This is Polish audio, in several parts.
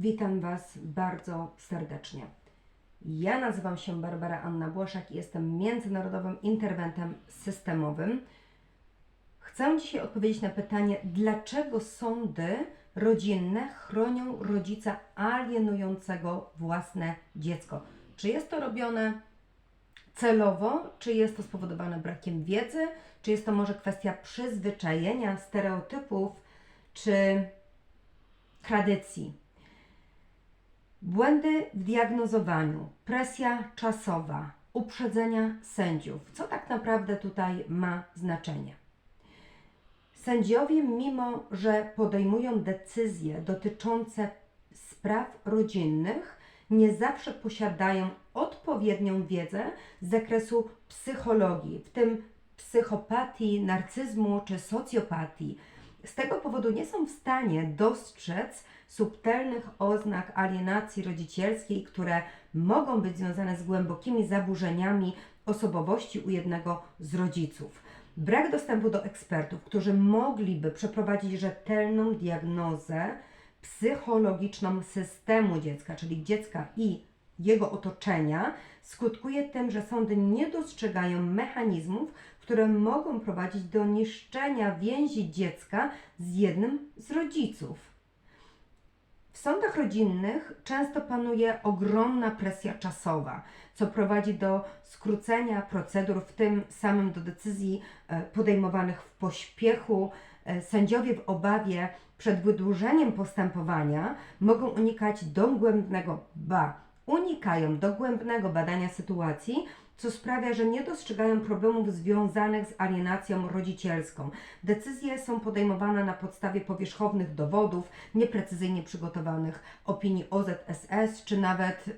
Witam Was bardzo serdecznie. Ja nazywam się Barbara Anna Błaszak i jestem międzynarodowym interwentem systemowym. Chcę dzisiaj odpowiedzieć na pytanie, dlaczego sądy rodzinne chronią rodzica alienującego własne dziecko. Czy jest to robione celowo, czy jest to spowodowane brakiem wiedzy, czy jest to może kwestia przyzwyczajenia, stereotypów, czy tradycji. Błędy w diagnozowaniu, presja czasowa, uprzedzenia sędziów. Co tak naprawdę tutaj ma znaczenie? Sędziowie, mimo że podejmują decyzje dotyczące spraw rodzinnych, nie zawsze posiadają odpowiednią wiedzę z zakresu psychologii, w tym psychopatii, narcyzmu czy socjopatii. Z tego powodu nie są w stanie dostrzec subtelnych oznak alienacji rodzicielskiej, które mogą być związane z głębokimi zaburzeniami osobowości u jednego z rodziców. Brak dostępu do ekspertów, którzy mogliby przeprowadzić rzetelną diagnozę psychologiczną systemu dziecka, czyli dziecka i jego otoczenia, skutkuje tym, że sądy nie dostrzegają mechanizmów, które mogą prowadzić do niszczenia więzi dziecka z jednym z rodziców. W sądach rodzinnych często panuje ogromna presja czasowa, co prowadzi do skrócenia procedur, w tym samym do decyzji e, podejmowanych w pośpiechu. E, Sędziowie w obawie przed wydłużeniem postępowania mogą unikać dogłębnego, ba, unikają dogłębnego badania sytuacji, co sprawia, że nie dostrzegają problemów związanych z alienacją rodzicielską. Decyzje są podejmowane na podstawie powierzchownych dowodów, nieprecyzyjnie przygotowanych opinii OZSS, czy nawet y,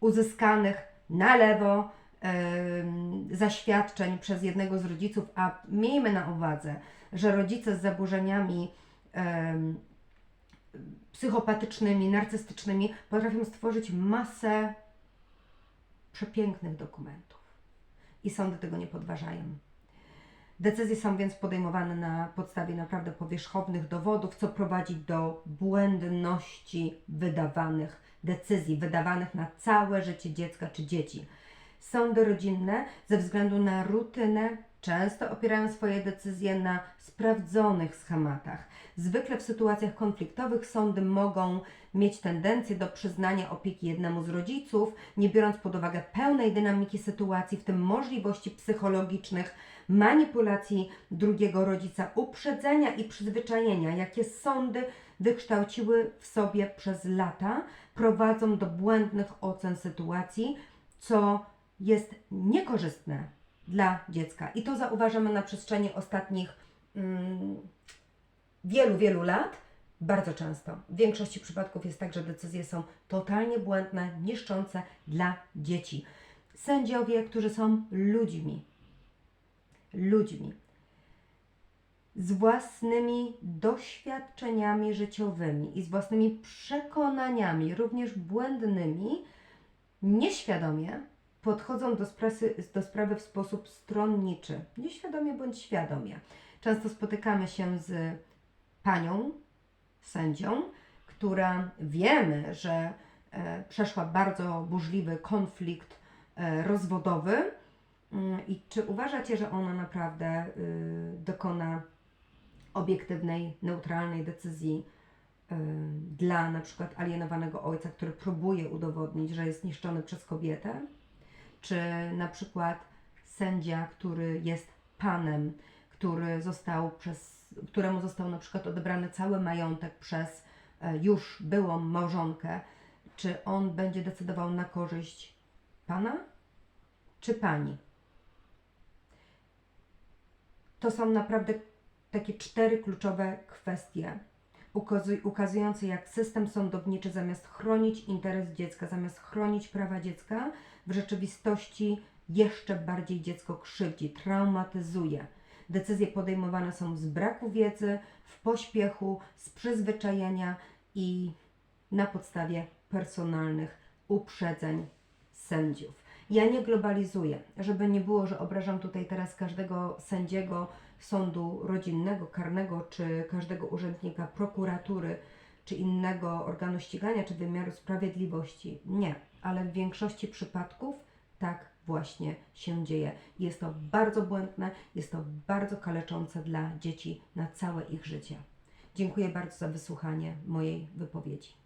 uzyskanych na lewo y, zaświadczeń przez jednego z rodziców, a miejmy na uwadze, że rodzice z zaburzeniami em, psychopatycznymi, narcystycznymi potrafią stworzyć masę przepięknych dokumentów. I sądy tego nie podważają. Decyzje są więc podejmowane na podstawie naprawdę powierzchownych dowodów, co prowadzi do błędności wydawanych decyzji, wydawanych na całe życie dziecka czy dzieci. Sądy rodzinne ze względu na rutynę często opierają swoje decyzje na sprawdzonych schematach. Zwykle w sytuacjach konfliktowych sądy mogą mieć tendencję do przyznania opieki jednemu z rodziców, nie biorąc pod uwagę pełnej dynamiki sytuacji, w tym możliwości psychologicznych, manipulacji drugiego rodzica, uprzedzenia i przyzwyczajenia, jakie sądy wykształciły w sobie przez lata, prowadzą do błędnych ocen sytuacji, co jest niekorzystne dla dziecka. I to zauważamy na przestrzeni ostatnich mm, wielu, wielu lat. Bardzo często. W większości przypadków jest tak, że decyzje są totalnie błędne, niszczące dla dzieci. Sędziowie, którzy są ludźmi, ludźmi, z własnymi doświadczeniami życiowymi i z własnymi przekonaniami, również błędnymi, nieświadomie podchodzą do, sprawy, do sprawy w sposób stronniczy, nieświadomie bądź świadomie. Często spotykamy się z panią, sędzią, która wiemy, że e, przeszła bardzo burzliwy konflikt e, rozwodowy. Mm, I czy uważacie, że ona naprawdę y, dokona obiektywnej, neutralnej decyzji y, dla na przykład alienowanego ojca, który próbuje udowodnić, że jest niszczony przez kobietę? Czy na przykład sędzia, który jest panem, który został przez, któremu został na przykład odebrany cały majątek przez e, już byłą małżonkę, czy on będzie decydował na korzyść pana czy pani? To są naprawdę takie cztery kluczowe kwestie, ukazuj- ukazujące jak system sądowniczy zamiast chronić interes dziecka, zamiast chronić prawa dziecka, w rzeczywistości jeszcze bardziej dziecko krzywdzi, traumatyzuje. Decyzje podejmowane są z braku wiedzy, w pośpiechu, z przyzwyczajenia i na podstawie personalnych uprzedzeń sędziów. Ja nie globalizuję, żeby nie było, że obrażam tutaj teraz każdego sędziego sądu rodzinnego, karnego, czy każdego urzędnika prokuratury, czy innego organu ścigania, czy wymiaru sprawiedliwości. Nie, ale w większości przypadków tak właśnie się dzieje. Jest to bardzo błędne, jest to bardzo kaleczące dla dzieci na całe ich życie. Dziękuję bardzo za wysłuchanie mojej wypowiedzi.